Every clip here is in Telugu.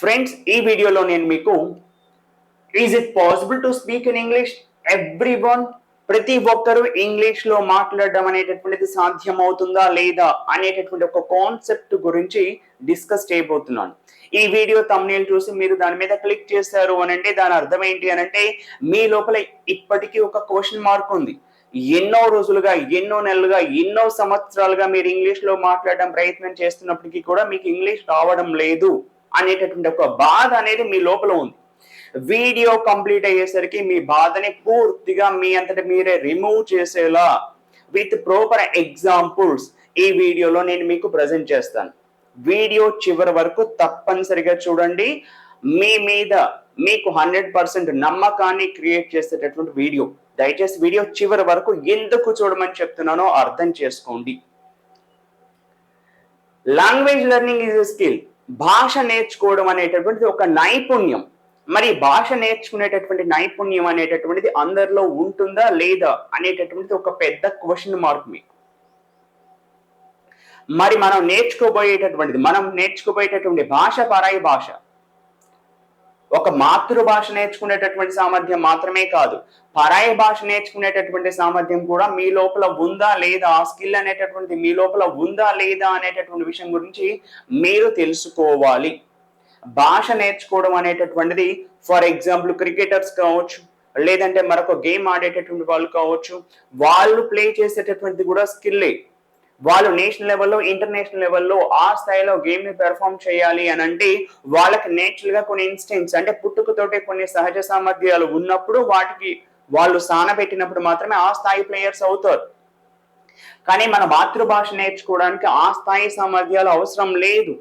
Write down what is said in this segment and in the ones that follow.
ఫ్రెండ్స్ ఈ వీడియోలో నేను మీకు is it possible to speak in English everyone ప్రతి ఒక్కరూ ఇంగ్లీష్లో మాట్లాడడం అనేటటువంటిది సాధ్యం అవుతుందా లేదా అనేటటువంటి ఒక కాన్సెప్ట్ గురించి డిస్కస్ చేయబోతున్నాను. ఈ వీడియో తమ్నేల్ చూసి మీరు దాని మీద క్లిక్ చేశారు అని అంటే దాని అర్థం ఏంటి అని అంటే మీ లోపల ఇప్పటికీ ఒక క్వశ్చన్ మార్క్ ఉంది. ఎన్నో రోజులుగా ఎన్నో నెలలుగా ఎన్నో సంవత్సరాలుగా మీరు ఇంగ్లీష్లో మాట్లాడడం ప్రయత్నం చేస్తున్నప్పటికీ కూడా మీకు ఇంగ్లీష్ రావడం లేదు. అనేటటువంటి ఒక బాధ అనేది మీ లోపల ఉంది. వీడియో కంప్లీట్ అయ్యేసరికి మీ బాధని పూర్తిగా మీ అంతటి మీరే రిమూవ్ చేసేలా విత్ ప్రాపర్ ఎగ్జాంపుల్స్ ఈ వీడియోలో నేను మీకు ప్రజెంట్ చేస్తాను. వీడియో చివరి వరకు తప్పనిసరిగా చూడండి. మీ మీద మీకు హండ్రెడ్ పర్సెంట్ నమ్మకాన్ని క్రియేట్ చేసేటటువంటి వీడియో. దయచేసి వీడియో చివరి వరకు ఎందుకు చూడమని చెప్తున్నానో అర్థం చేసుకోండి. Language learning is a skill భాష నేర్చుకోవడం అనేటటువంటిది ఒక నైపుణ్యం. మరి భాష నేర్చుకునేటటువంటి నైపుణ్యం అనేటటువంటిది అందరిలో ఉంటుందా లేదా అనేటటువంటిది ఒక పెద్ద క్వశ్చన్ మార్క్ మీకు. మరి మనం నేర్చుకోబోయేటటువంటిది మనం నేర్చుకోబోయేటటువంటి భాష పరాయి భాష. ఒక మాతృభాష నేర్చుకునేటటువంటి సామర్థ్యం మాత్రమే కాదు పరాయి భాష నేర్చుకునేటటువంటి సామర్థ్యం కూడా మీ లోపల ఉందా లేదా ఆ స్కిల్ అనేటటువంటి మీ లోపల ఉందా లేదా అనేటటువంటి విషయం గురించి మీరు తెలుసుకోవాలి. భాష నేర్చుకోవడం అనేటటువంటిది ఫర్ ఎగ్జాంపుల్ క్రికెటర్స్ కావచ్చు లేదంటే మరొక గేమ్ ఆడేటటువంటి వాళ్ళు కావచ్చు వాళ్ళు ప్లే చేసేటటువంటిది కూడా స్కిల్లే. వాళ్ళు నేషనల్ లెవెల్లో ఇంటర్నేషనల్ లెవెల్లో ఆ స్థాయిలో గేమ్ని పెర్ఫామ్ చేయాలి అని అంటే వాళ్ళకి నేచురల్గా కొన్ని ఇన్స్టెంట్స్ అంటే పుట్టుకతోటే కొన్ని సహజ సామర్థ్యాలు ఉన్నప్పుడు వాటికి వాళ్ళు సాన పెట్టినప్పుడు మాత్రమే ఆ స్థాయి ప్లేయర్స్ అవుతారు. కానీ మన మాతృభాష నేర్చుకోవడానికి ఆ స్థాయి సామర్థ్యాలు అవసరం లేదు.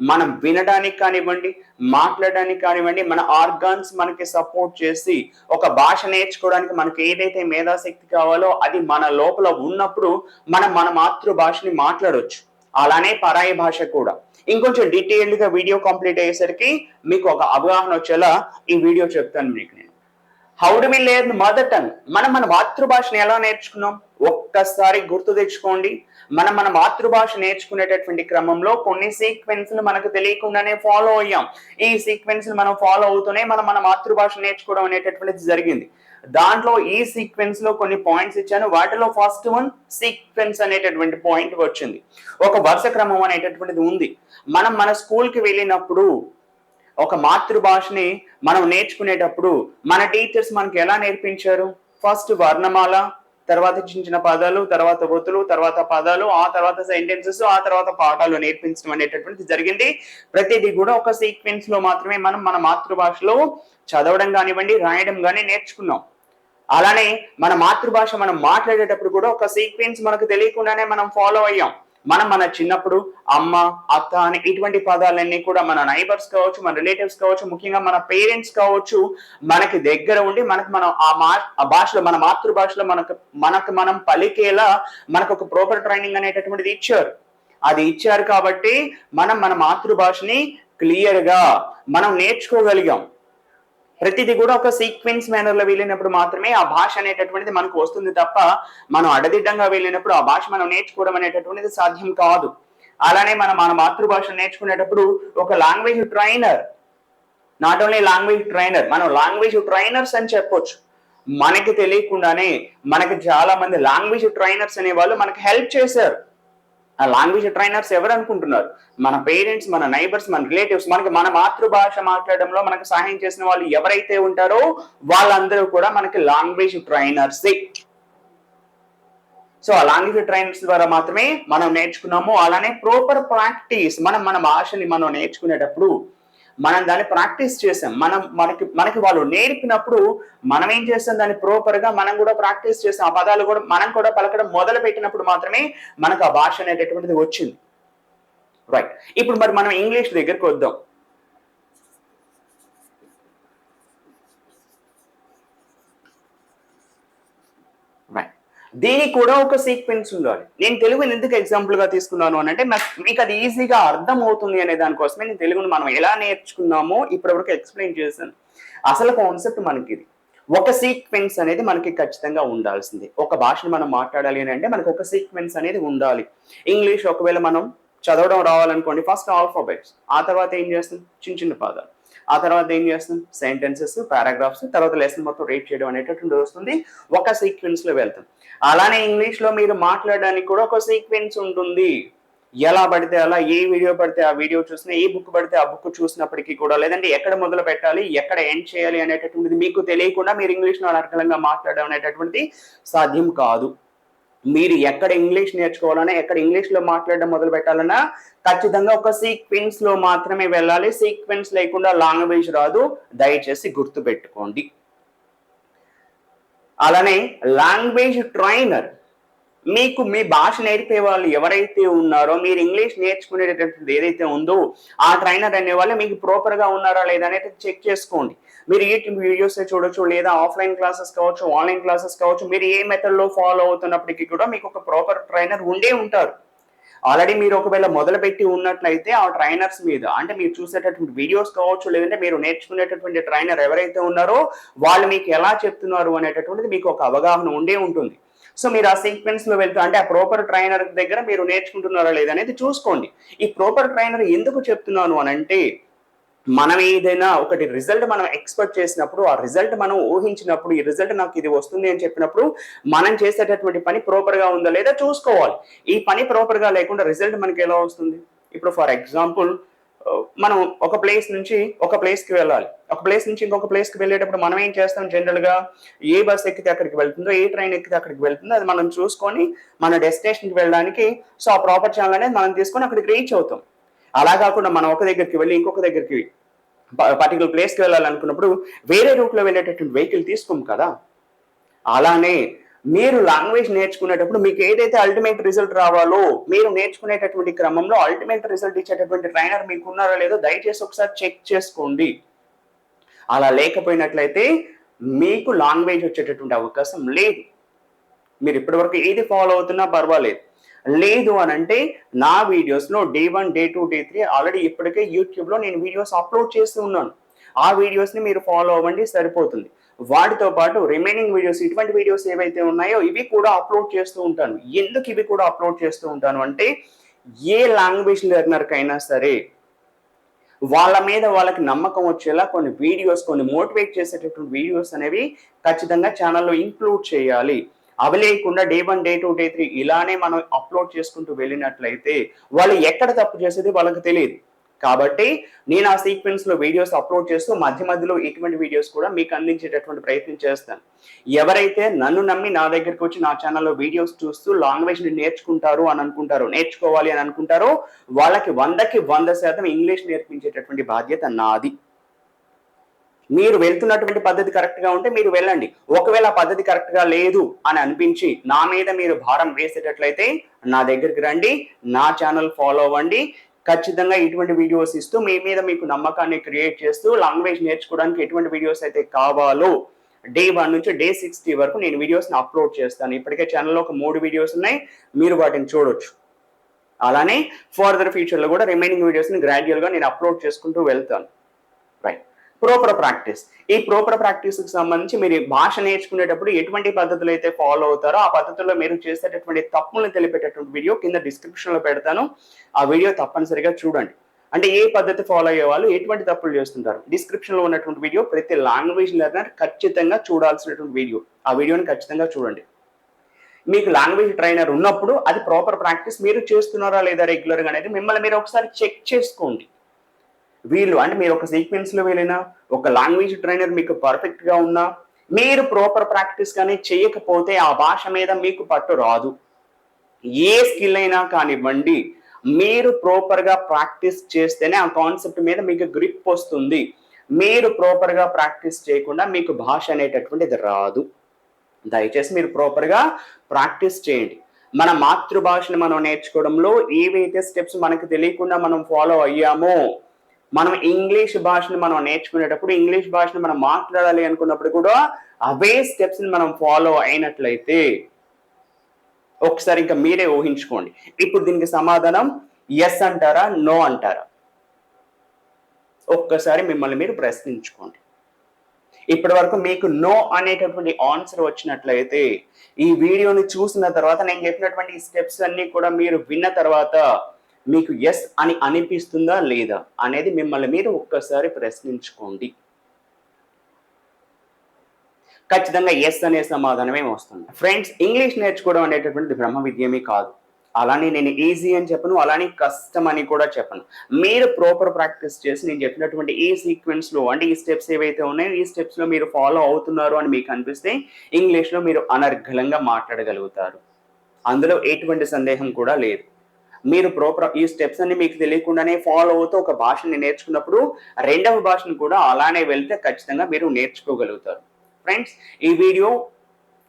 మనం వినడానికి కానివ్వండి మాట్లాడడానికి కానివ్వండి మన ఆర్గాన్స్ మనకి సపోర్ట్ చేసి ఒక భాష నేర్చుకోవడానికి మనకి ఏదైతే మేధాశక్తి కావాలో అది మన లోపల ఉన్నప్పుడు మనం మన మాతృభాషని మాట్లాడొచ్చు. అలానే పరాయి భాష కూడా. ఇంకొంచెం డీటెయిల్డ్గా వీడియో కంప్లీట్ అయ్యేసరికి మీకు ఒక అవగాహన వచ్చేలా ఈ వీడియో చెప్తాను మీకు నేను. How do we mother tongue మనం మన మాతృభాషను ఎలా నేర్చుకున్నాం? ఒక్కసారి గుర్తు తెచ్చుకోండి. మనం మన మాతృభాష నేర్చుకునేటటువంటి క్రమంలో కొన్ని సీక్వెన్స్లు మనకు తెలియకుండానే ఫాలో అయ్యాం. ఈ సీక్వెన్స్ మనం ఫాలో అవుతూనే మనం మన మాతృభాష నేర్చుకోవడం అనేటటువంటిది జరిగింది. దాంట్లో ఈ సీక్వెన్స్లో కొన్ని పాయింట్స్ ఇచ్చాను. వాటిలో ఫస్ట్ వన్ సీక్వెన్స్ అనేటటువంటి పాయింట్ వచ్చింది. ఒక వరుస క్రమం అనేటటువంటిది ఉంది. మనం మన స్కూల్కి వెళ్ళినప్పుడు ఒక మాతృభాషని మనం నేర్చుకునేటప్పుడు మన టీచర్స్ మనకి ఎలా నేర్పించారు? ఫస్ట్ వర్ణమాల తర్వాత చిన్న చిన్న పదాలు తర్వాత వృత్తులు తర్వాత పదాలు ఆ తర్వాత సెంటెన్సెస్ ఆ తర్వాత పాఠాలు నేర్పించడం అనేటటువంటిది జరిగింది. ప్రతిదీ కూడా ఒక సీక్వెన్స్లో మాత్రమే మనం మన మాతృభాషలో చదవడం కానివ్వండి రాయడం కానీ నేర్చుకున్నాం. అలానే మన మాతృభాష మనం మాట్లాడేటప్పుడు కూడా ఒక సీక్వెన్స్ మనకు తెలియకుండానే మనం ఫాలో అయ్యాం. మనం మన చిన్నప్పుడు అమ్మ అత్త అని ఇటువంటి పదాలన్నీ కూడా మన నైబర్స్ కావచ్చు మన రిలేటివ్స్ కావచ్చు ముఖ్యంగా మన పేరెంట్స్ కావచ్చు మనకి దగ్గర ఉండి మనకు మనం ఆ మా ఆ భాషలో మన మాతృభాషలో మనకు మనకు మనం పలికేలా మనకు ఒక ప్రాపర్ ట్రైనింగ్ అనేటటువంటిది ఇచ్చారు. అది ఇచ్చారు కాబట్టి మనం మన మాతృభాషని క్లియర్గా మనం నేర్చుకోగలిగాం. ప్రతిదీ కూడా ఒక సీక్వెన్స్ మేనర్లో వెళ్ళినప్పుడు మాత్రమే ఆ భాష అనేటటువంటిది మనకు వస్తుంది తప్ప మనం అడదిడ్డంగా వెళ్ళినప్పుడు ఆ భాష మనం నేర్చుకోవడం అనేటటువంటిది సాధ్యం కాదు. అలానే మనం మన మాతృభాష నేర్చుకునేటప్పుడు ఒక language trainer not only language trainer మనం లాంగ్వేజ్ ట్రైనర్స్ అని చెప్పొచ్చు. మనకి తెలియకుండానే మనకి చాలా మంది లాంగ్వేజ్ ట్రైనర్స్ అనే వాళ్ళు మనకి హెల్ప్ చేశారు. లాంగ్వేజ్ ట్రైనర్స్ ఎవరు అనుకుంటున్నారు? మన పేరెంట్స్ మన నైబర్స్ మన రిలేటివ్స్ మనకి మన మాతృభాష మాట్లాడడంలో మనకు సహాయం చేసిన వాళ్ళు ఎవరైతే ఉంటారో వాళ్ళందరూ కూడా మనకి లాంగ్వేజ్ ట్రైనర్స్ సో ఆ లాంగ్వేజ్ ట్రైనర్స్ ద్వారా మాత్రమే మనం నేర్చుకున్నాము. అలానే ప్రాపర్ ప్రాక్టీస్ మనం మన భాషని మనం నేర్చుకునేటప్పుడు మనం దాన్ని ప్రాక్టీస్ చేసాం. మనం మనకి మనకి వాళ్ళు నేర్పినప్పుడు మనం ఏం చేస్తాం? దాన్ని ప్రాపర్గా మనం కూడా ప్రాక్టీస్ చేసాం ఆ పదాలు కూడా మనం కూడా పలకడం మొదలు పెట్టినప్పుడు మాత్రమే మనకు ఆ భాష అనేటటువంటిది వచ్చింది. రైట్ ఇప్పుడు మరి మనం ఇంగ్లీష్ దగ్గరికి వద్దాం రైట్ దీనికి కూడా ఒక సీక్వెన్స్ ఉండాలి. నేను తెలుగుని ఎందుకు ఎగ్జాంపుల్గా తీసుకున్నాను అని అంటే మీకు అది ఈజీగా అర్థం అవుతుంది అనే దానికోసమే నేను తెలుగును మనం ఎలా నేర్చుకున్నామో ఇప్పటివరకు ఎక్స్ప్లెయిన్ చేశాను. అసలు కాన్సెప్ట్ మనకి ఇది ఒక సీక్వెన్స్ అనేది మనకి ఖచ్చితంగా ఉండాల్సింది. ఒక భాషను మనం మాట్లాడాలి అని అంటే మనకు ఒక సీక్వెన్స్ అనేది ఉండాలి. ఇంగ్లీష్ ఒకవేళ మనం చదవడం రావాలనుకోండి ఫస్ట్ ఆల్ఫాబెట్స్ ఆ తర్వాత ఏం చేస్తాం? చిన్న చిన్న పదాలు. ఆ తర్వాత ఏం చేస్తాం సెంటెన్సెస్ పారాగ్రాఫ్స్ తర్వాత లెసన్ మొత్తం రీడ్ చేయడం అనేటటువంటి వస్తుంది. ఒక సీక్వెన్స్లో వెళ్తాం. అలానే ఇంగ్లీష్లో మీరు మాట్లాడడానికి కూడా ఒక సీక్వెన్స్ ఉంటుంది. ఎలా పడితే అలా ఏ వీడియో పడితే ఆ వీడియో చూసినా ఏ బుక్ పడితే ఆ బుక్ చూసినప్పటికీ కూడా లేదంటే ఎక్కడ మొదలు పెట్టాలి ఎక్కడ ఎండ్ చేయాలి అనేటటువంటిది మీకు తెలియకుండా మీరు ఇంగ్లీష్లో అనర్కలంగా మాట్లాడడం అనేటటువంటి సాధ్యం కాదు. మీరు ఎక్కడ ఇంగ్లీష్ నేర్చుకోవాలన్నా ఎక్కడ ఇంగ్లీష్లో మాట్లాడడం మొదలు పెట్టాలన్నా ఖచ్చితంగా ఒక సీక్వెన్స్లో మాత్రమే వెళ్ళాలి. సీక్వెన్స్ లేకుండా లాంగ్వేజ్ రాదు. దయచేసి గుర్తు పెట్టుకోండి. అలానే లాంగ్వేజ్ ట్రైనర్ మీకు మీ భాష నేర్పే వాళ్ళు ఎవరైతే ఉన్నారో మీరు ఇంగ్లీష్ నేర్చుకునేటటువంటిది ఏదైతే ఉందో ఆ ట్రైనర్ అనే వాళ్ళు మీకు ప్రాపర్గా ఉన్నారా లేదా అనేది చెక్ చేసుకోండి. మీరు యూట్యూబ్ వీడియోస్ చూడొచ్చు లేదా ఆఫ్లైన్ క్లాసెస్ కావచ్చు ఆన్లైన్ క్లాసెస్ కావచ్చు మీరు ఏ మెథడ్లో ఫాలో అవుతున్నప్పటికీ కూడా మీకు ఒక ప్రాపర్ ట్రైనర్ ఉండే ఉంటారు. ఆల్రెడీ మీరు ఒకవేళ మొదలుపెట్టి ఉన్నట్లయితే ఆ ట్రైనర్స్ మీద అంటే మీరు చూసేటటువంటి వీడియోస్ కావచ్చు లేదంటే మీరు నేర్చుకునేటటువంటి ట్రైనర్ ఎవరైతే ఉన్నారో వాళ్ళు మీకు ఎలా చెప్తున్నారు అనేటటువంటిది మీకు ఒక అవగాహన ఉండే ఉంటుంది. సో మీరు ఆ సీక్వెన్స్లో వెళ్తూ అంటే ఆ ప్రాపర్ ట్రైనర్ దగ్గర మీరు నేర్చుకుంటున్నారా లేదా అనేది చూసుకోండి. ఈ ప్రాపర్ ట్రైనర్ ఎందుకు చెప్తున్నాను అని అంటే మనం ఏదైనా ఒకటి రిజల్ట్ మనం ఎక్స్పెక్ట్ చేసినప్పుడు ఆ రిజల్ట్ మనం ఊహించినప్పుడు ఈ రిజల్ట్ నాకు ఇది వస్తుంది అని చెప్పినప్పుడు మనం చేసేటటువంటి పని ప్రాపర్గా ఉందా లేదా చూసుకోవాలి. ఈ పని ప్రాపర్గా లేకుండా రిజల్ట్ మనకి ఎలా వస్తుంది? ఇప్పుడు ఫర్ ఎగ్జాంపుల్ మనం ఒక ప్లేస్ నుంచి ఒక ప్లేస్కి వెళ్ళాలి. ఒక ప్లేస్ నుంచి ఇంకొక ప్లేస్కి వెళ్ళేటప్పుడు మనం ఏం చేస్తాం జనరల్గా ఏ బస్ ఎక్కితే అక్కడికి వెళ్తుందో ఏ ట్రైన్ ఎక్కితే అక్కడికి వెళ్తుందో అది మనం చూసుకొని మన డెస్టినేషన్కి వెళ్ళడానికి సో ఆ ప్రాపర్ ఛానల్ అనేది మనం తీసుకొని అక్కడికి రీచ్ అవుతాం. అలా కాకుండా మనం ఒక దగ్గరికి వెళ్ళి ఇంకొక దగ్గరికి పర్టికులర్ ప్లేస్కి వెళ్ళాలనుకున్నప్పుడు వేరే రూట్లో వెళ్ళేటటువంటి వెహికల్ తీసుకోం కదా. అలానే మీరు లాంగ్వేజ్ నేర్చుకునేటప్పుడు మీకు ఏదైతే అల్టిమేట్ రిజల్ట్ రావాలో మీరు నేర్చుకునేటటువంటి క్రమంలో అల్టిమేట్ రిజల్ట్ ఇచ్చేటటువంటి ట్రైనర్ మీకు ఉన్నారో లేదో దయచేసి ఒకసారి చెక్ చేసుకోండి. అలా లేకపోయినట్లయితే మీకు లాంగ్వేజ్ వచ్చేటటువంటి అవకాశం లేదు. మీరు ఇప్పటివరకు ఏది ఫాలో అవుతున్నా పర్వాలేదు. లేదు అని అంటే నా వీడియోస్లో day one day two day three already ఇప్పటికే యూట్యూబ్లో నేను వీడియోస్ అప్లోడ్ చేస్తూ ఉన్నాను. ఆ వీడియోస్ని మీరు ఫాలో అవ్వండి సరిపోతుంది. వాటితో పాటు రిమైనింగ్ వీడియోస్ ఇటువంటి వీడియోస్ ఏవైతే ఉన్నాయో ఇవి కూడా అప్లోడ్ చేస్తూ ఉంటాను. ఎందుకు ఇవి కూడా అప్లోడ్ చేస్తూ ఉంటాను అంటే ఏ లాంగ్వేజ్ లెర్నర్కైనా సరే వాళ్ళ మీద వాళ్ళకి నమ్మకం వచ్చేలా కొన్ని వీడియోస్ కొన్ని మోటివేట్ చేసేటటువంటి వీడియోస్ అనేవి ఖచ్చితంగా ఛానల్లో ఇంక్లూడ్ చేయాలి. అవి లేకుండా day one day two day three ఇలానే మనం అప్లోడ్ చేసుకుంటూ వెళ్ళినట్లయితే వాళ్ళు ఎక్కడ తప్పు చేసేది వాళ్ళకి తెలియదు. కాబట్టి నేను ఆ సీక్వెన్స్లో వీడియోస్ అప్లోడ్ చేస్తూ మధ్య మధ్యలో ఇటువంటి వీడియోస్ కూడా మీకు అందించేటటువంటి ప్రయత్నం చేస్తాను. ఎవరైతే నన్ను నమ్మి నా దగ్గరికి వచ్చి నా ఛానల్లో వీడియోస్ చూస్తూ లాంగ్వేజ్ని నేర్చుకుంటారు అని అనుకుంటారు నేర్చుకోవాలి అని అనుకుంటారో వాళ్ళకి వందకి వంద శాతం ఇంగ్లీష్ నేర్పించేటటువంటి బాధ్యత నాది. మీరు వెళ్తున్నటువంటి పద్ధతి కరెక్ట్గా ఉంటే మీరు వెళ్ళండి. ఒకవేళ ఆ పద్ధతి కరెక్ట్గా లేదు అని అనిపించి నా మీద మీరు భారం వేసేటట్లయితే నా దగ్గరికి రండి నా ఛానల్ ఫాలో అవ్వండి. ఖచ్చితంగా ఇటువంటి వీడియోస్ ఇస్తూ మీ మీద మీకు నమ్మకాన్ని క్రియేట్ చేస్తూ లాంగ్వేజ్ నేర్చుకోవడానికి ఎటువంటి వీడియోస్ అయితే కావాలో డే వన్ నుంచి డే సిక్స్టీ వరకు నేను వీడియోస్ని అప్లోడ్ చేస్తాను. ఇప్పటికే ఛానల్లో ఒక మూడు వీడియోస్ ఉన్నాయి. మీరు వాటిని చూడొచ్చు. అలానే ఫర్దర్ ఫ్యూచర్లో కూడా రిమైనింగ్ వీడియోస్ని గ్రాడ్యువల్గా నేను అప్లోడ్ చేసుకుంటూ వెళ్తాను. ప్రోపర్ ప్రాక్టీస్ ఈ ప్రోపర్ ప్రాక్టీస్కి సంబంధించి మీరు భాష నేర్చుకునేటప్పుడు ఎటువంటి పద్ధతులు అయితే ఫాలో అవుతారో ఆ పద్ధతుల్లో మీరు చేసేటటువంటి తప్పులను తెలిపేటటువంటి వీడియో కింద డిస్క్రిప్షన్లో పెడతాను. ఆ వీడియో తప్పనిసరిగా చూడండి. అంటే ఏ పద్ధతి ఫాలో అయ్యే వాళ్ళు ఎటువంటి తప్పులు చేస్తుంటారు? డిస్క్రిప్షన్లో ఉన్నటువంటి వీడియో ప్రతి లాంగ్వేజ్ లెర్నర్ ఖచ్చితంగా చూడాల్సినటువంటి వీడియో ఆ వీడియోని ఖచ్చితంగా చూడండి. మీకు లాంగ్వేజ్ ట్రైనర్ ఉన్నప్పుడు అది ప్రాపర్ ప్రాక్టీస్ మీరు చేస్తున్నారా లేదా రెగ్యులర్గా అనేది మిమ్మల్ని మీరు ఒకసారి చెక్ చేసుకోండి. వీళ్ళు అంటే మీరు ఒక సీక్వెన్స్లో వెళ్ళినా ఒక లాంగ్వేజ్ ట్రైనర్ మీకు పర్ఫెక్ట్గా ఉన్నా మీరు ప్రాపర్ ప్రాక్టీస్ కానీ చేయకపోతే ఆ భాష మీద మీకు పట్టు రాదు. ఏ స్కిల్ అయినా కానివ్వండి మీరు ప్రాపర్గా ప్రాక్టీస్ చేస్తేనే ఆ కాన్సెప్ట్ మీద మీకు గ్రిప్ వస్తుంది. మీరు ప్రాపర్గా ప్రాక్టీస్ చేయకుండా మీకు భాష అనేటటువంటిది రాదు. దయచేసి మీరు ప్రాపర్గా ప్రాక్టీస్ చేయండి. మన మాతృభాషను మనం నేర్చుకోవడంలో ఏవైతే స్టెప్స్ మనకు తెలియకుండా మనం ఫాలో అయ్యామో మనం ఇంగ్లీష్ భాషను మనం నేర్చుకునేటప్పుడు ఇంగ్లీష్ భాషను మనం మాట్లాడాలి అనుకున్నప్పుడు కూడా అవే స్టెప్స్ని మనం ఫాలో అయినట్లయితే ఒకసారి ఇంకా మీరే ఊహించుకోండి. ఇప్పుడు దీనికి సమాధానం ఎస్ అంటారా నో అంటారా? ఒక్కసారి మిమ్మల్ని మీరు ప్రశ్నించుకోండి. ఇప్పటి వరకు మీకు నో అనేటటువంటి ఆన్సర్ వచ్చినట్లయితే ఈ వీడియోని చూసిన తర్వాత నేను చెప్పినటువంటి స్టెప్స్ అన్ని కూడా మీరు విన్న తర్వాత మీకు ఎస్ అని అనిపిస్తుందా లేదా అనేది మిమ్మల్ని మీరు ఒక్కసారి ప్రశ్నించుకోండి. ఖచ్చితంగా ఎస్ అనే సమాధానమే వస్తుంది. ఫ్రెండ్స్ ఇంగ్లీష్ నేర్చుకోవడం అనేటటువంటిది బ్రహ్మ విద్యమే కాదు. అలానే నేను ఈజీ అని చెప్పను అలానే కష్టం అని కూడా చెప్పను. మీరు ప్రాపర్ ప్రాక్టీస్ చేసి నేను చెప్పినటువంటి ఈ సీక్వెన్స్లో అంటే ఈ స్టెప్స్ ఏవైతే ఉన్నాయో ఈ స్టెప్స్లో మీరు ఫాలో అవుతున్నారు అని మీకు అనిపిస్తే ఇంగ్లీష్లో మీరు అనర్ఘలంగా మాట్లాడగలుగుతారు. అందులో ఎటువంటి సందేహం కూడా లేదు. మీరు ప్రోపర్ ఈ స్టెప్స్ అన్ని మీకు తెలియకుండానే ఫాలో అవుతూ ఒక భాషని నేర్చుకున్నప్పుడు రెండవ భాషను కూడా అలానే వెళ్తే ఖచ్చితంగా మీరు నేర్చుకోగలుగుతారు. ఫ్రెండ్స్ ఈ వీడియో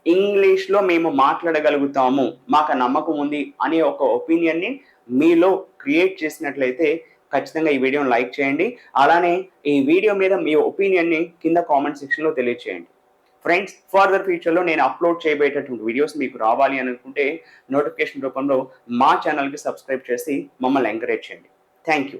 ఇంగ్లీష్లో మేము మాట్లాడగలుగుతాము మాకు నమ్మకం ఉంది అనే ఒక ఒపీనియన్ని మీలో క్రియేట్ చేసినట్లయితే ఖచ్చితంగా ఈ వీడియోని లైక్ చేయండి. అలానే ఈ వీడియో మీద మీ ఒపీనియన్ని కింద కామెంట్ సెక్షన్లో తెలియచేయండి. ఫ్రెండ్స్ ఫర్దర్ ఫ్యూచర్లో నేను అప్లోడ్ చేయబోయేటటువంటి వీడియోస్ మీకు రావాలి అనుకుంటే నోటిఫికేషన్ రూపంలో మా ఛానల్కి సబ్స్క్రైబ్ చేసి మమ్మల్ని ఎంకరేజ్ చేయండి. Thank you